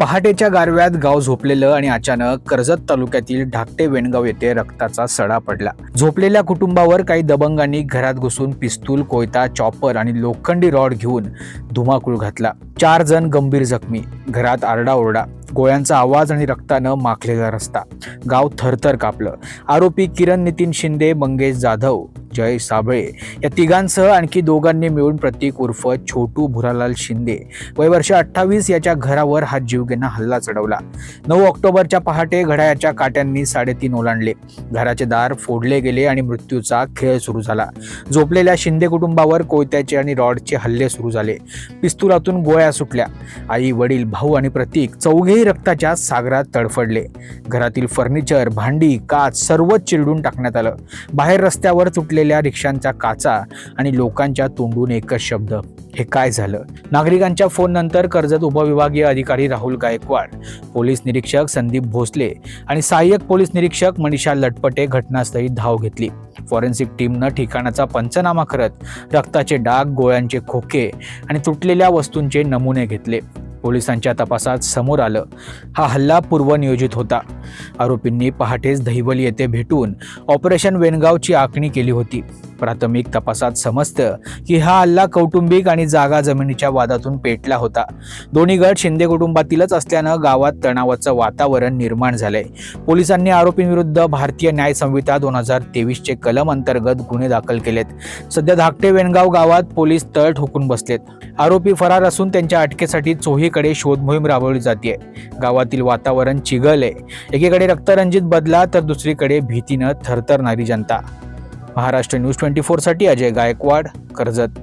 पहाटेच्या गारव्यात गाव झोपलेलं आणि अचानक कर्जत तालुक्यातील ढाकटे वेणगाव येथे रक्ताचा सडा पडला. झोपलेल्या कुटुंबावर काही दबंगांनी घरात घुसून पिस्तूल कोयता चॉपर आणि लोखंडी रॉड घेऊन धुमाकूळ घातला. चार जण गंभीर जखमी. घरात आरडाओरडा. गोळ्यांचा आवाज आणि रक्तानं माखलेला रस्ता. गाव थरथर कापलं. आरोपी किरण नितीन शिंदे मंगेश जाधव जय साबळे. या तिघांसह आणखी दोघांनी मिळून प्रतीक उर्फ छोटू भुरालाल शिंदे वय वर्ष अठ्ठावीस याच्या घरावर हा जीवघेणा हल्ला चढवला. नऊ ऑक्टोबरच्या पहाटे घड्याळाच्या काट्यांनी साडेतीन ओलांडले. घराचे दार फोडले गेले आणि मृत्यूचा खेळ सुरू झाला. झोपलेल्या शिंदे कुटुंबावर कोयत्याचे आणि रॉडचे हल्ले सुरू झाले. पिस्तुलातून गोळ्या सुटल्या. आई वडील भाऊ आणि प्रतीक चौघेही रक्ताच्या सागरात तडफडले. घरातील फर्निचर भांडी काच सर्वच चिरडून टाकण्यात आलं. बाहेर रस्त्यावर तुटले तुटलेल्या रिक्षांचा काचा आणि लोकांच्या तोंडून एकच शब्द हे काय झालं? नागरिकांच्या फोन नंतर कर्जत उपविभागीय अधिकारी राहुल गायकवाड पोलीस निरीक्षक संदीप भोसले आणि सहाय्यक पोलीस निरीक्षक मनीषा लटपटे घटनास्थळी धाव घेतली. फॉरेन्सिक टीमनं ठिकाणाचा पंचनामा करत रक्ताचे डाग गोळ्यांचे खोके आणि तुटलेल्या वस्तूंचे नमुने घेतले. पोलिसांच्या तपासात समोर आलं हा हल्ला पूर्वनियोजित होता. आरोपींनी पहाटेच दहिवली येथे भेटून ऑपरेशन वेणगावची आखणी केली होती. प्राथमिक तपासात समजतं की हा हल्ला कौटुंबिक आणि जागा जमिनीच्या वादातून पेटला होता. दोन्ही गट शिंदे कुटुंबातीलच असल्यानं गावात तणावाचं वातावरण निर्माण झालंय. पोलिसांनी आरोपींविरुद्ध भारतीय न्याय संहिता दोन हजार तेवीसचे कलम अंतर्गत गुन्हे दाखल केलेत. सध्या धाकटे वेणगाव गावात पोलीस तळ ठोकून बसलेत. आरोपी फरार असून त्यांच्या अटकेसाठी चोहीकडे शोध मोहीम राबवली जाते गावातील वातावरण चिघळले एकीकडे रक्तरंजित बदला तर दुसरीकडे भीतीनं थरथरणारी जनता. महाराष्ट्र न्यूज ट्वेंटी फोरसाठी अजय गायकवाड कर्जत.